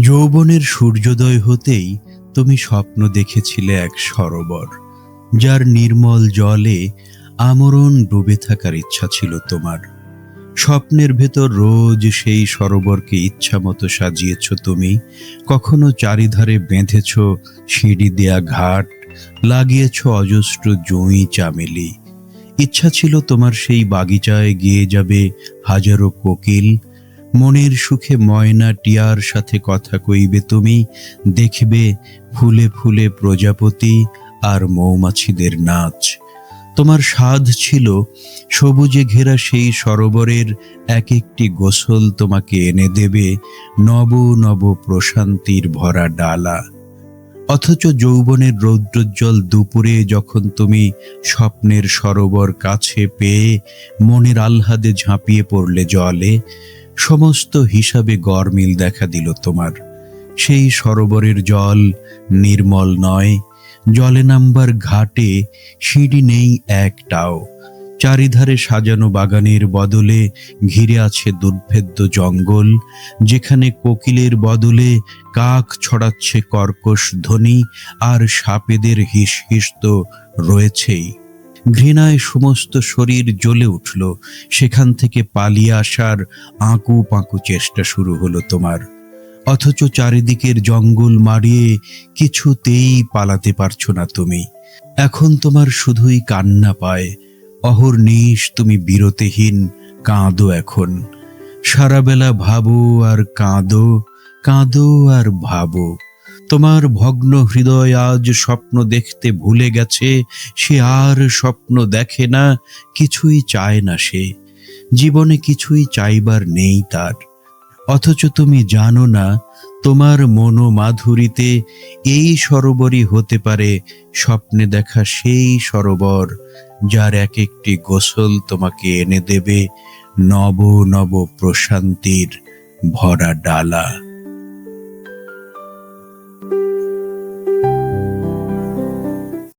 যৌবনের সূর্যোদয় হতেই তুমি স্বপ্ন দেখেছিলে এক সরোবর, যার নির্মল জলে আমরণ ডুবে থাকার ইচ্ছা ছিল তোমার। স্বপ্নের ভেতর রোজ সেই সরোবরকে ইচ্ছা মতো সাজিয়েছ তুমি, কখনো চারিধারে বেঁধেছ সিঁড়ি দেয়া ঘাট, লাগিয়েছ অজস্র জুঁই চামেলি। ইচ্ছা ছিল তোমার সেই বাগিচায় গিয়ে যাবে হাজারো কোকিল মনের সুখে ময়না টিয়ার সাথে কথা কইবে তুমি, দেখবে ফুলে ফুলে প্রজাপতি আর মৌমাছিদের নাচ। তোমার স্বাদ ছিল সবুজে ঘেরা সেই সরোবরের এক একটি গোসল তোমাকে এনে দেবে নব নব প্রশান্তির ভরা ডালা। অথচ যৌবনের রৌদ্রোজ্জ্বল দুপুরে যখন তুমি স্বপ্নের সরোবর কাছে পেয়ে মনের আহ্লাদে ঝাঁপিয়ে পড়লে জলে সমস্ত হিসাবে গরমিল দেখা দিল তোমার। সেই সরোবরের জল নির্মল নয়, জলে নাম্বার ঘাটে সিঁড়ি নেই একটাও। চারিধারে সাজানো বাগানের বদলে ঘিরে আছে দুর্ভেদ্য জঙ্গল, যেখানে কোকিলের বদলে কাক ছড়াচ্ছে কর্কশ ধ্বনি আর সাপেদের হিস হিস তো রয়েছেই। ঘৃণায় সমস্ত শরীর জ্বলে উঠল। সেখান থেকে পালিয়ে আসার আঁকু পাঁকু চেষ্টা শুরু হলো তোমার। অথচ চারিদিকের জঙ্গল মারিয়ে কিছুতেই পালাতে পারছ না তুমি। এখন তোমার শুধুই কান্না পায়। অহর্নিশ তুমি বিরতিহীন, কাঁদো এখন। সারাবেলা ভাবো আর কাঁদো কাঁদো আর ভাবো। তোমার ভগ্ন হৃদয় আজ স্বপ্ন দেখতে ভুলে গেছে, সে আর স্বপ্ন দেখে না, কিছুই চায় না সে। জীবনে কিছুই চাইবার নেই তার। অথচ তুমি জানো না, তোমার মনোমাধুরীতে এই সরোবরই হতে পারে, স্বপ্নে দেখা সেই সরোবর, যার এক একটি গোসল তোমাকে এনে দেবে, নব নব প্রশান্তির ভরা ডালা।